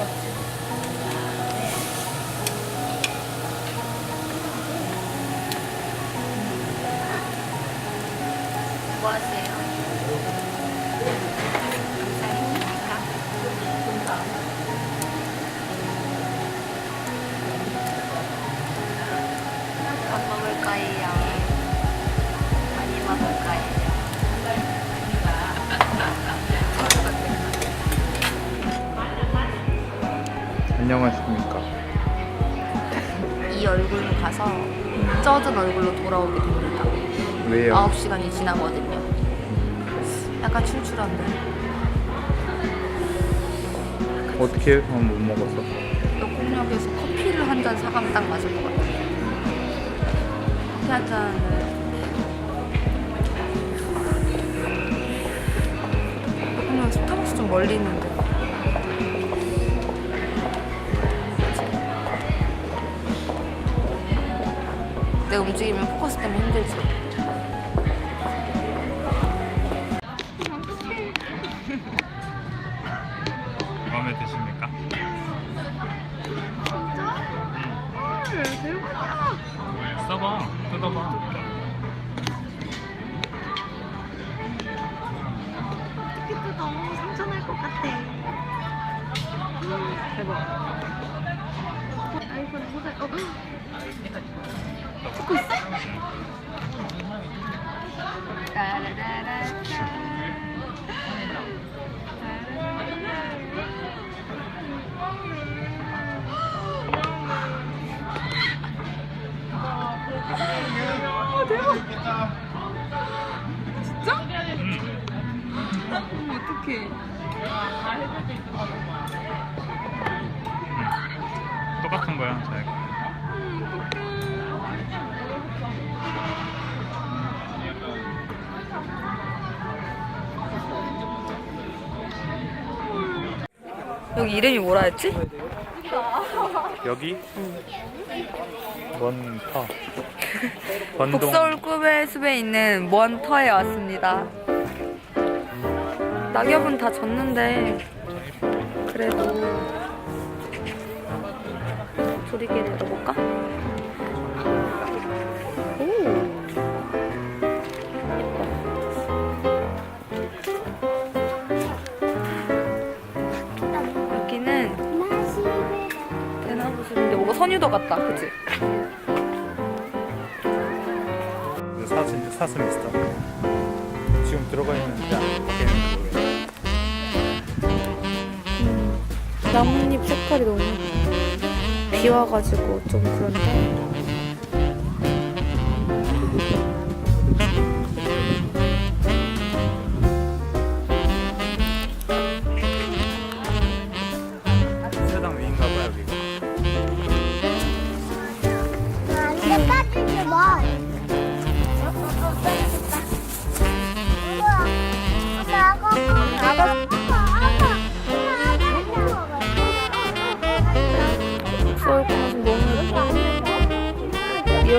뭐 하세요? 안녕하십니까. 이 얼굴로 가서 쪄든 얼굴로 돌아오게 됩니다. 왜요? 9시간이 지나거든요. 약간 출출한데. 어떻게 해서 못 먹었어? 역공역에서 커피를 한 잔 사가면 딱 맞을 것 같아요. 커피 한 잔을. 역공역 스타벅스 좀 멀리 있는데. 내가 움직이면 포커스 때문에 힘들지. 마음에 드십니까? 진짜? 써봐. 뜯어봐. 뜯기도 너무 상처 날 것 같아. 대박. 아이폰 모자, 어, 찍고 있어? 어떡해. 거야, 자기가. 여기 이름이 뭐라 했지? 여기? 원터. 번동. 북서울 꿈의 숲에 있는 먼 터에 왔습니다. 낙엽은 다 졌는데 그래도 조리개를 넣어볼까? 오. 예뻐. 여기는 대나무 숲인데 뭐가 선유도 같다, 그치? 사진 사슴 있어. 지금 들어가 있는데 안 보이는 거예요. 나뭇잎 색깔이 너무 비 와가지고 좀 그런데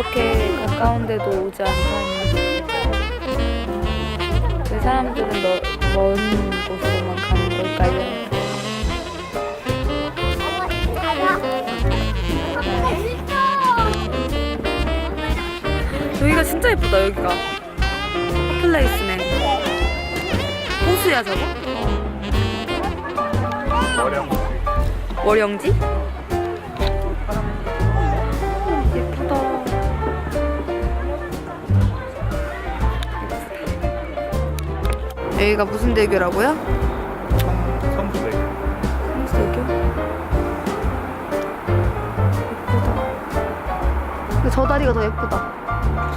이렇게 가까운데도 오지 않다니 왜 사람들은 너, 먼 곳으로만 가는 걸까요? 여기가 진짜 예쁘다 여기가 핫플레이스네 호수야 저거? 머령. 월영지? 예쁘다. 여기가 무슨 대교라고요? 성 성수대. 성수대교? 예쁘다. 근데 저 다리가 더 예쁘다.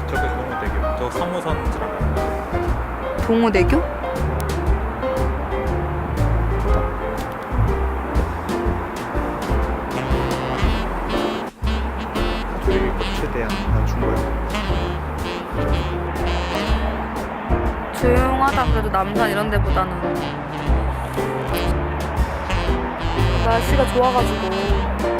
저게 동호대교. 저 3호선 지나가. 동호대교? 저기 거치대야 낮춘 거 조용하다. 그래도 남산 이런 데보다는. 날씨가 좋아가지고